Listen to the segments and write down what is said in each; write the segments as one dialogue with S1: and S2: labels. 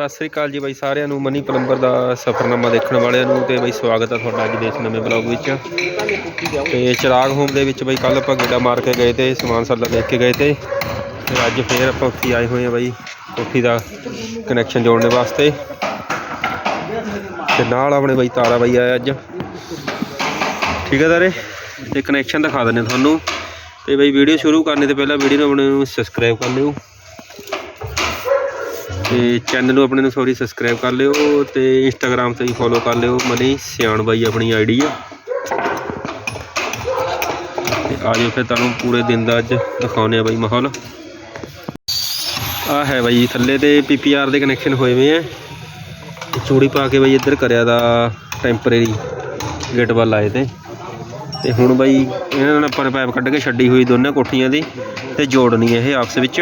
S1: ਸਤਿ ਸ੍ਰੀ ਅਕਾਲ ਜੀ ਬਾਈ ਸਾਰਿਆਂ ਨੂੰ, ਮਨੀ ਪਲੰਬਰ ਦਾ ਸਫਰਨਾਮਾ ਦੇਖਣ ਵਾਲਿਆਂ ਨੂੰ ਤੇ ਬਾਈ ਸਵਾਗਤ ਹੈ ਤੁਹਾਡਾ ਅੱਜ ਦੇ ਇਸ ਨਵੇਂ ਬਲੌਗ ਵਿੱਚ। ਤੇ ਚਿਰਾਗ ਹੋਮ ਦੇ ਵਿੱਚ ਬਾਈ ਕੱਲ ਆਪਾਂ ਗੇੜਾ ਮਾਰ ਕੇ ਗਏ ਤੇ, ਸਮਾਨ ਸਾਲਾ ਦੇਖ ਕੇ ਗਏ ਤੇ ਤੇ ਅੱਜ ਫੇਰ ਆਪਾਂ ਉੱਥੇ ਆਏ ਹੋਏ ਆ ਬਾਈ ਕੋਠੀ ਦਾ ਕਨੈਕਸ਼ਨ ਜੋੜਨ ਵਾਸਤੇ। ਤੇ ਨਾਲ ਆਪਣੇ ਬਾਈ ਤਾਰਾ ਬਾਈ ਆਇਆ ਅੱਜ। ਠੀਕ ਹੈ ਤਾਰੇ? ਤੇ ਕਨੈਕਸ਼ਨ ਦਿਖਾ ਦਿੰਦੇ ਤੁਹਾਨੂੰ। ਤੇ ਬਾਈ ਵੀਡੀਓ ਸ਼ੁਰੂ ਕਰਨੇ ਤੋਂ ਪਹਿਲਾਂ ਵੀਡੀਓ ਨੂੰ ਆਪਣੇ ਨੂੰ ਸਬਸਕ੍ਰਾਈਬ ਕਰ ਲਿਓ। ਤੇ ਚੈਨਲ ਨੂੰ ਆਪਣੇ ਨੂੰ ਸੌਰੀ ਸਬਸਕ੍ਰਾਈਬ ਕਰ ਲਿਓ ਤੇ ਇੰਸਟਾਗ੍ਰam ਤੇ ਵੀ ਫੋਲੋ ਕਰ ਲਿਓ, ਮਨੀ ਸਿਆਣ ਬਾਈ ਆਪਣੀ ਆਈਡੀ ਆ। ਤੇ ਆਜੋ ਫਿਰ ਤੁਹਾਨੂੰ ਪੂਰੇ ਦਿਨ ਦਾ ਅੱਜ ਦਿਖਾਉਨੇ ਆ ਬਾਈ ਮਾਹੌਲ। ਆ ਹੈ ਬਾਈ ਥੱਲੇ ਤੇ ਪੀਪੀਆਰ ਦੇ ਕਨੈਕਸ਼ਨ ਹੋਏ ਹੋਏ ਆ। ਤੇ ਚੂੜੀ ਪਾ ਕੇ ਬਾਈ ਇੱਧਰ ਕਰਿਆ ਦਾ ਟੈਂਪਰੇਰੀ ਗੇਟ ਵੱਲ ਆਏ ਤੇ। ਤੇ ਹੁਣ ਬਾਈ ਇਹਨਾਂ ਨੇ ਆਪਾਂ ਨੇ ਪਾਈਪ ਕੱਢ ਕੇ ਛੱਡੀ ਹੋਈ ਦੋਨੇ ਕੋਠੀਆਂ ਦੀ ਤੇ ਜੋੜਨੀ ਹੈ ਇਹ ਆਪਸ ਵਿੱਚ।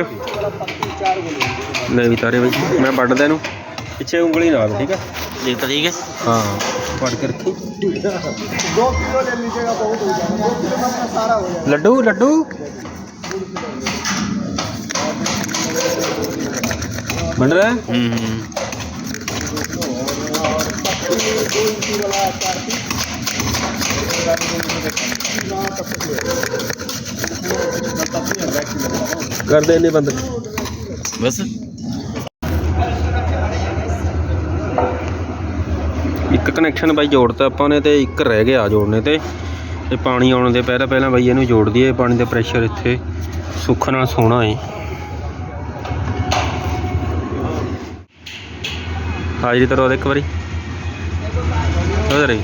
S1: ਲੈ ਵੀ ਤਾਰੇ ਬਾਈ ਮੈਂ ਵੱਢਦਾ ਇਹਨੂੰ ਪਿੱਛੇ ਉਂਗਲੀ ਨਾਲ ਠੀਕ ਹੈ
S2: ये तरीके
S1: ਹਾਂ ਵੱਢ ਕੇ ਰੱਖੀ
S3: दो किलो ले लीजिएगा बहुत हो जाएगा दो किलो में अपना सारा हो जाएगा
S1: ਲੱਡੂ ਲੱਡੂ ਬਣ ਰਿਹਾ ਹੈ?
S2: हम्म
S1: ਕਰ ਦੇ ਇਹਨੇ ਬੰਦ
S2: बस
S1: ਇੱਕ ਕਨੈਕਸ਼ਨ ਬਾਈ ਜੋੜਤਾ ਆਪਾਂ ਨੇ ਤੇ ਇੱਕ ਰਹਿ ਗਿਆ ਜੋੜਨੇ ਤੇ। ਤੇ ਪਾਣੀ ਆਉਣ ਦੇ ਪਹਿਲਾਂ ਪਹਿਲਾਂ ਬਾਈ ਇਹਨੂੰ ਜੋੜ ਦਈਏ, ਪਾਣੀ ਦਾ ਪ੍ਰੈਸ਼ਰ ਇੱਥੇ ਸੁੱਖ ਨਾਲ ਸੋਣਾ ਏ। ਹਾਜ਼ਰੀ ਤਰੋ ਇੱਕ ਵਾਰੀ। ਉਧਰ ਹੀ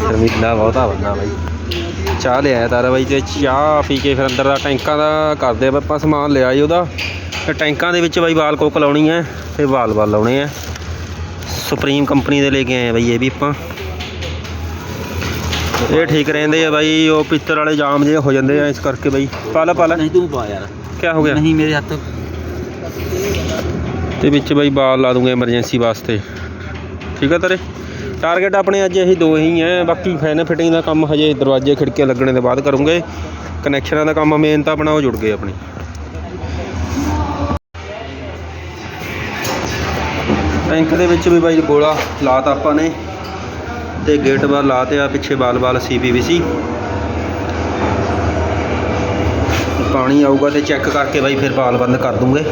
S1: ਸ਼ਰਮੀਲਾ ਬਹੁਤਾ ਬੰਦਾ ਬਾਈ। ਚਾਹ ਲਿਆਇਆ ਤਾਰਾ ਬਾਈ ਤੇ ਚਾਹ ਪੀ ਕੇ ਫਿਰ ਅੰਦਰ ਦਾ ਟੈਂਕਾਂ ਦਾ ਕਰਦੇ ਆਪਾਂ ਸਮਾਨ ਲਿਆ ਜੀ ਉਹਦਾ। ਤੇ ਟੈਂਕਾਂ ਦੇ ਵਿੱਚ ਬਾਈ ਵਾਲ ਕੋਕ ਲਾਉਣੀ ਹੈ ਤੇ ਵਾਲ ਵਾਲ ਲਾਉਣੇ ਆ। ਸੁਪਰੀਮ ਕੰਪਨੀ ਦੇ ਲੈ ਕੇ ਆਏ ਬਾਈ ਇਹ ਵੀ ਆਪਾਂ। ਇਹ ਠੀਕ ਰਹਿੰਦੇ ਆ ਬਾਈ ਉਹ ਪਿੱਤਰ ਵਾਲੇ ਜਾਮ ਜੇ ਹੋ ਜਾਂਦੇ ਆ ਇਸ ਕਰਕੇ ਬਾਈ। ਪਾ ਲੈ
S2: ਨਹੀਂ ਤੂੰ ਪਾ ਯਾਰ।
S1: ਕੀ ਹੋ ਗਿਆ?
S2: ਨਹੀਂ ਮੇਰੇ ਹੱਥ।
S1: ਤੇ ਵਿੱਚ ਬਾਈ ਵਾਲ ਲਾ ਦੂੰਗਾ ਐਮਰਜੈਂਸੀ ਵਾਸਤੇ। ਠੀਕ ਆ ਤਰੇ? ਟਾਰਗੇਟ ਆਪਣੇ ਅੱਜ ਇਹੀ ਦੋ ਹੀ ਹੈ ਬਾਕੀ ਫੈਨ ਫਿਟਿੰਗ ਦਾ ਕੰਮ ਹਜੇ ਦਰਵਾਜ਼ੇ ਖਿੜਕੀਆਂ ਲੱਗਣੇ ਦੇ ਬਾਅਦ ਕਰੂੰਗੇ। ਕਨੈਕਸ਼ਨਾਂ ਦਾ ਕੰਮ ਮੇਨ ਤਾਂ ਆਪਣਾ ਉਹ ਜੁੜ ਗਏ ਆਪਣੇ। ਟੈਂਕ ਦੇ ਵਿੱਚ ਵੀ ਬਾਈ ਗੋਲਾ ਲਾਤਾ ਆਪਾਂ ਨੇ ਤੇ ਗੇਟ ਬਾਰ ਲਾਤੇ ਆ, ਪਿੱਛੇ ਬਾਲ-ਬਾਲ ਸੀਪੀਵੀਸੀ। ਪਾਣੀ ਆਊਗਾ ਤੇ ਚੈੱਕ ਕਰਕੇ ਬਾਈ ਫਿਰ ਬਾਲ ਬੰਦ ਕਰ ਦੂੰਗੇ।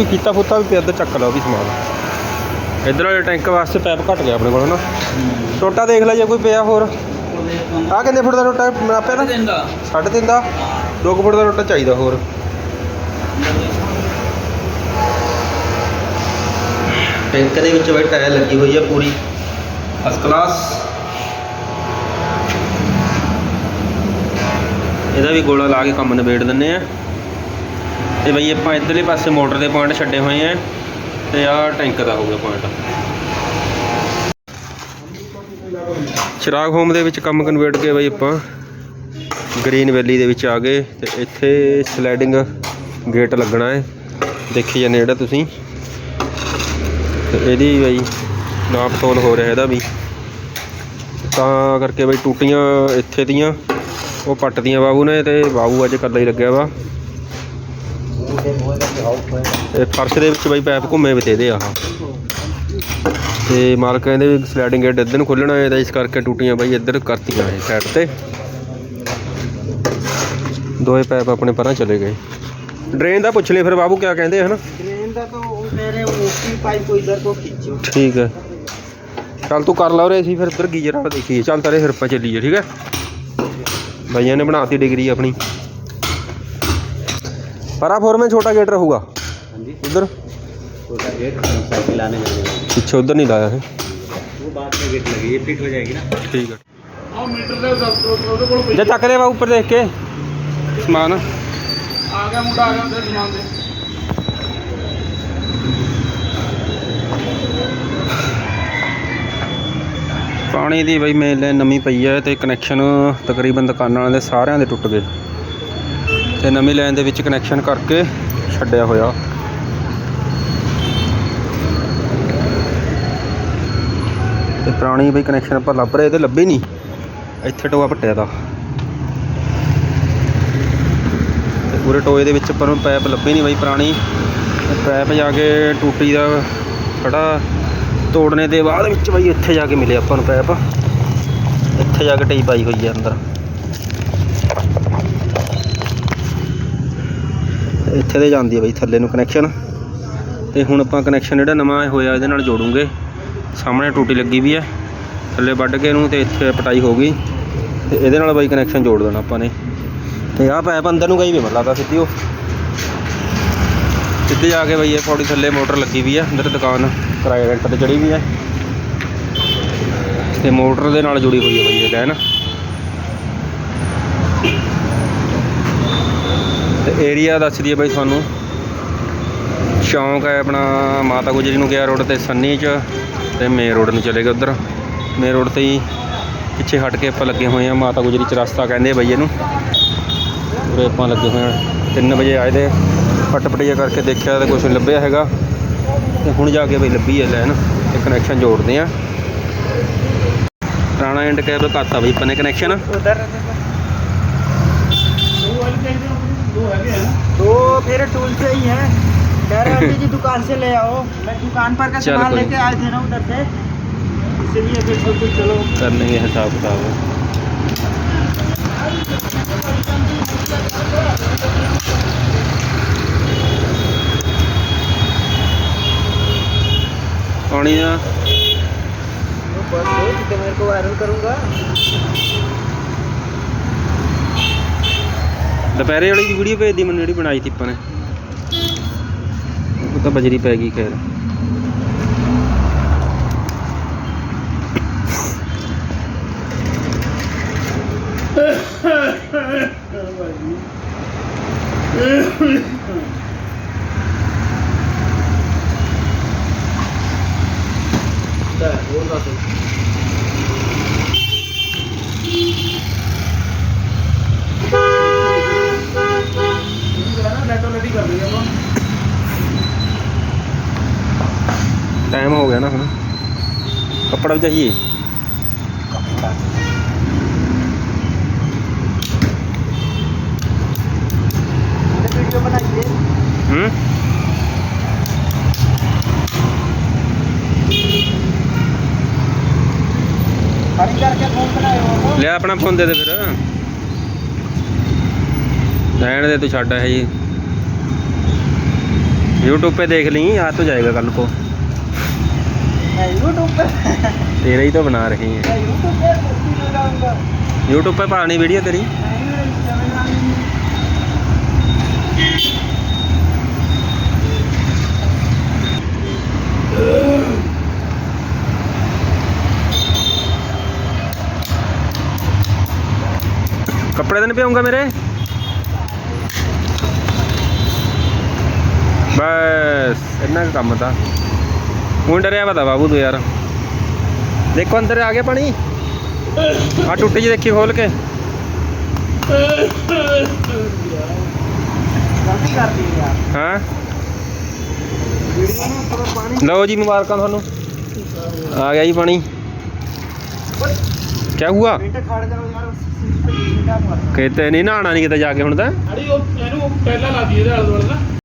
S1: ਵੀ ਕੀਤਾ ਫੁੱਤਾ ਵੀ ਪਿਆ ਇੱਧਰ ਚੱਕ ਲਾ ਉਹ ਵੀ ਸਮਾਨ। ਇੱਧਰ ਵਾਲੇ ਟੈਂਕ ਵਾਸਤੇ ਪੈਪ ਘਟ ਗਿਆ ਆਪਣੇ ਕੋਲ ਹਨਾ? ਟੋਟਾ ਦੇਖ ਲੈ ਜੇ ਕੋਈ ਪਿਆ ਹੋਰ। ਆਹ ਕਿੰਨੇ ਫੁੱਟ ਦਾ ਟੋਟਾ ਮਾਪਿਆ ਨਾ? ਸਾਢੇ ਤਿੰਨ ਦਾ। 2 ਫੁੱਟ ਦਾ ਟੋਟਾ ਚਾਹੀਦਾ ਹੋਰ। ਟੈਂਕ ਦੇ ਵਿੱਚ ਬਈ ਟਾਇਰ ਲੱਗੀ ਹੋਈ ਹੈ ਪੂਰੀ। ਫਸਟ ਕਲਾਸ ਇਹਦਾ ਵੀ ਗੋਲਾ ਲਾ ਕੇ ਕੰਮ ਨਿਬੇੜ ਦਿੰਨੇ ਆ। ਤੇ ਬਈ ਆਪਾਂ ਇਧਰਲੇ ਪਾਸੇ ਮੋਟਰ ਦੇ ਪੁਆਇੰਟ ਛੱਡੇ ਹੋਏ ਆ ਤੇ ਆਹ ਟੈਂਕ ਦਾ ਹੋ ਗਿਆ ਪੁਆਇੰਟ ਚਿਰਾਗ ਹੋਮ ਦੇ ਵਿੱਚ ਕੰਮ ਕਨਵਰਟ ਕੇ ਬਈ ਆਪਾਂ। ਗ੍ਰੀਨ ਵੈਲੀ ਦੇ ਵਿੱਚ ਆ ਗਏ ਤੇ ਇੱਥੇ ਸਲਾਈਡਿੰਗ ਗੇਟ ਲੱਗਣਾ ਹੈ। ਦੇਖੀ ਜਾਂਦੇ ਜਿਹੜਾ ਤੁਸੀਂ। ਤੇ ਇਹਦੀ ਬਈ ਨਾਪ ਤੋਲ ਹੋ ਰਿਹਾ ਇਹਦਾ ਵੀ। ਤਾਂ ਕਰਕੇ ਬਈ ਟੂਟੀਆਂ ਇੱਥੇ ਦੀਆਂ, ਉਹ ਪੱਟਦੀਆਂ ਬਾਬੂ ਨੇ ਤੇ ਬਾਬੂ ਅੱਜ ਇਕੱਲਾ ਹੀ ਲੱਗਿਆ ਵਾ। ਇਹ ਫਰਸ਼ ਦੇ ਵਿੱਚ ਬਾਈ ਪੈਪ ਘੁੰਮੇ ਵਿੱਚ ਇਹਦੇ ਆਹ ਤੇ ਮਾਲਕ ਕਹਿੰਦੇ ਵੀ ਸਲਾਈਡਿੰਗ ਗੇਟ ਇੱਧਰ ਨੂੰ ਖੋਲਣਾ ਹੈ ਤਾਂ ਇਸ ਕਰਕੇ ਟੂਟੀਆਂ ਬਾਈ ਇੱਧਰ ਕਰਤੀਆਂ ਇਹ ਸਾਈਡ ਤੇ। ਦੋਏ ਪੈਪ ਆਪਣੇ ਪਰਾਂ ਚਲੇ ਗਏ। ਡਰੇਨ ਦਾ ਪੁੱਛ ਲਈ ਫਿਰ ਬਾਬੂ ਕਿਆ ਕਹਿੰਦੇ ਹਨ?
S3: ਡਰੇਨ ਦਾ ਤਾਂ ਉਹ ਕਹਿ ਰਹੇ ਉਸੀ ਪਾਈਪ ਕੋਈ ਇਧਰ ਤੋਂ ਖਿੱਚੋ।
S1: ਠੀਕ ਹੈ। ਚੱਲ ਤੂੰ ਕਰ ਲਾ ਉਰੇ ਅਸੀਂ ਫਿਰ ਇੱਧਰ ਗੀਜਰ ਨਾਲ ਦੇਖੀਏ। ਚੱਲ ਤਾਰੇ ਫਿਰ ਆਪਾਂ ਚੱਲੀਏ ਠੀਕ ਹੈ? ਬਾਈਆਂ ਨੇ ਬਣਾਤੀ ਡਿਗਰੀ ਆਪਣੀ। ਪਰਾ ਫੋਰਮੈਨ ਛੋਟਾ ਗੇਟ ਰਹੂਗਾ
S2: हाँ जी
S1: ਉਧਰ
S2: छोटा गेट साइकिल आने लगेगा
S1: ਪਿੱਛੇ ਉਧਰ ਨਹੀਂ ਲਾਇਆ ਹੈ
S2: वो बाद में गेट लगी ये फिट हो जाएगी ना
S1: ਠੀਕ ਹੈ ਜੇ ਚੱਕ ਦੇ ਵਾ ਉੱਪਰ ਦੇਖ ਕੇ ਸਮਾਨ
S3: आ गया मुंडा आ गया उधर समान दे
S1: ਪਾਣੀ ਦੀ ਬਈ ਮੇਨ ਲਾਈਨ ਨਵੀਂ ਪਈ ਹੈ ਤੇ ਕਨੈਕਸ਼ਨ ਤਕਰੀਬਨ ਦੁਕਾਨਾਂ ਵਾਲਿਆਂ ਦੇ ਸਾਰਿਆਂ ਦੇ ਟੁੱਟ ਗਏ ਤੇ ਨਵੀਂ ਲਾਈਨ ਦੇ ਵਿੱਚ ਕਨੈਕਸ਼ਨ ਕਰਕੇ ਛੱਡਿਆ ਹੋਇਆ। ਤੇ ਪੁਰਾਣੀ ਬਈ ਕਨੈਕਸ਼ਨ ਆਪਾਂ ਲੱਭ ਰਹੇ, ਤੇ ਲੱਭੇ ਨਹੀਂ। ਇੱਥੇ ਟੋਆ ਪੱਟਿਆ ਦਾ। ਤੇ ਪੂਰੇ ਟੋਏ ਦੇ ਵਿੱਚ ਆਪਾਂ ਨੂੰ ਪਾਈਪ ਲੱਭੇ ਨਹੀਂ ਬਈ ਪੁਰਾਣੀ। ਤੇ ਪਾਈਪ ਜਾ ਕੇ ਟੂਟੀ ਦਾ ਖੜਾ ਤੋੜਨੇ ਦੇ ਬਾਅਦ ਵਿੱਚ ਬਈ ਇੱਥੇ ਜਾ ਕੇ ਮਿਲੇ ਆਪਾਂ ਨੂੰ ਪਾਈਪ ਇੱਥੇ ਜਾ ਕੇ ਟਈ ਪਾਈ ਹੋਈ ਹੈ ਅੰਦਰ। ਇੱਥੇ ਦੇ ਜਾਂਦੀ ਹੈ ਬਈ, ਥੱਲੇ ਨੂੰ ਕਨੈਕਸ਼ਨ ਤੇ ਹੁਣ ਆਪਾਂ ਕਨੈਕਸ਼ਨ ਜਿਹੜਾ ਨਵਾਂ ਹੋਇਆ, ਇਹਦੇ ਨਾਲ ਜੋੜੂਗੇ। ਸਾਹਮਣੇ ਟੂਟੀ ਲੱਗੀ ਵੀ ਹੈ ਥੱਲੇ ਵੱਢ ਕੇ ਇਹਨੂੰ ਤੇ ਇੱਥੇ ਪਟਾਈ ਹੋ ਗਈ। ਤੇ ਇਹਦੇ ਨਾਲ ਬਾਈ ਕਨੈਕਸ਼ਨ ਜੋੜ ਦੇਣਾ ਆਪਾਂ ਨੇ। ਤੇ ਆਹ ਪੈਪ ਅੰਦਰ ਨੂੰ ਗਈ ਵੀ ਮੈਨੂੰ ਲੱਗਦਾ ਸਿੱਧੀ ਉਹ। ਸਿੱਧੇ ਜਾ ਕੇ ਬਈ ਇਹ ਪੌੜੀ ਥੱਲੇ ਮੋਟਰ ਲੱਗੀ ਵੀ ਹੈ ਅੰਦਰ ਦੁਕਾਨ ਕਿਰਾਏ ਰੈਂਟ ਤੇ ਚੜੀ ਵੀ ਹੈ ਤੇ ਮੋਟਰ ਦੇ ਨਾਲ ਜੁੜੀ ਹੋਈ ਹੈ ਬਈ ਇਹ ਲਾਈਨ ਤੇ ਏਰੀਆ ਦੱਸ ਦਈਏ ਬਾਈ ਤੁਹਾਨੂੰ। ਚੌਂਕ ਹੈ ਆਪਣਾ ਮਾਤਾ ਗੁਜਰੀ ਨੂੰ ਗਿਆ ਰੋਡ ਤੇ ਸੰਨੀ ਚ ਤੇ ਮੇਨ ਰੋਡ ਨੂੰ ਚਲੇ ਗਏ ਉਧਰ। ਮੇਨ ਰੋਡ ਤੇ ਹੀ ਪਿੱਛੇ ਹਟ ਕੇ ਆਪਾਂ ਲੱਗੇ ਹੋਏ ਆ ਮਾਤਾ ਗੁਜਰੀ ਚ ਰਸਤਾ ਕਹਿੰਦੇ ਬਈ ਇਹਨੂੰ। ਉਰੇ ਆਪਾਂ ਲੱਗੇ ਹੋਏ ਆ 3 ਵਜੇ ਆਏ ਦੇ ਫਟਫਟੀਆ ਕਰਕੇ ਦੇਖਿਆ ਤਾਂ ਕੁਝ ਲੱਭਿਆ ਹੈਗਾ। ਤੇ ਹੁਣ ਜਾ ਕੇ ਬਈ ਲੱਭੀ ਹੈ ਲੈਣ ਤੇ ਕਨੈਕਸ਼ਨ ਜੋੜਦੇ ਆ ਪੁਰਾਣਾ ਇੰਡ ਕੈਬ ਘਾਤਾ ਬਈ, ਆਪਾਂ ਨੇ ਕਨੈਕਸ਼ਨ
S3: ਉਧਰ मेरे टूल से ही है। डैरवाली की दुकान से ले आओ। मैं दुकान पर का सामान लेके आए थे ना उधर से। इसलिए फिर सब कुछ चलो।
S1: कर लेंगे हिसाब किताब। पानी ना
S3: तो तो मेरे को वायरल करूँगा।
S1: ਦੁਪਹਿਰੇ ਵਾਲੀ ਦੀ ਵੀਡੀਓ ਭੇਜਦੀ ਮੈਨੂੰ ਜਿਹੜੀ ਬਣਾਈ ਤੀ ਆਪਾਂ ਨੇ। ਉਹ ਤਾਂ ਬਜਰੀ ਪੈ ਗਈ, ਖੈਰ।
S3: कर
S1: ਟਾਈਮ ਹੋ ਗਿਆ ਨਾ ਹੁਣ ਕੱਪੜਾ ਵੀ ਚਾਹੀਏ
S3: वीडियो बनाइए
S1: ਹੂੰ
S3: खरीदार के फोन बनाए हो तो
S1: ਲਿਆ ਆਪਣਾ ਫੋਨ ਦੇ ਦੇ ਫਿਰ ਰਹਿਣ ਦੇ ਤੂੰ ਛੱਡ ਹੈ ਜੀ YouTube पे देख ली आ तो जाएगा कल को
S3: मैं यूट्यूब पे
S1: तेरे ही तो बना रहे हैं
S3: मैं यूट्यूब पे वीडियो डालूंगा
S1: YouTube पे पानी वीडियो तेरी
S3: नहीं मेरे इंस्टाग्राम में
S1: ਕੱਪੜੇ ਤਾਂ ਨਹੀਂ ਪਿਆਉਂਗਾ ਮੇਰੇ ਬਸ ਇੰਨਾ ਕੁ ਕੰਮ ਤਾਂ હું ડર્યા બધા બાબુ તું યાર ਦੇਖੋ ਅੰਦਰ ਆ ਗਿਆ ਪਾਣੀ। ਆ ਟੁੱਟੀ ਜੀ ਦੇਖੀ ਖੋਲ ਕੇ। ਹਾਂ? ਲਓ ਜੀ ਮੁਬਾਰਕਾਂ ਤੁਹਾਨੂੰ। ਆ ਗਿਆ ਜੀ ਪਾਣੀ। ਕੀ ਹੁਆ? ਕਿਤੇ ਨਹੀਂ ਨਹਾਣਾ ਨਹੀਂ ਕਿਤੇ ਜਾ ਕੇ ਹੁਣ ਤਾਂ।
S4: ਅੜੀ ਉਹ ਇਹਨੂੰ ਪਹਿਲਾਂ ਲਾ ਦਈਏ ਇਹਦੇ ਆਲੇ ਦੁਆਲੇ ਨਾ।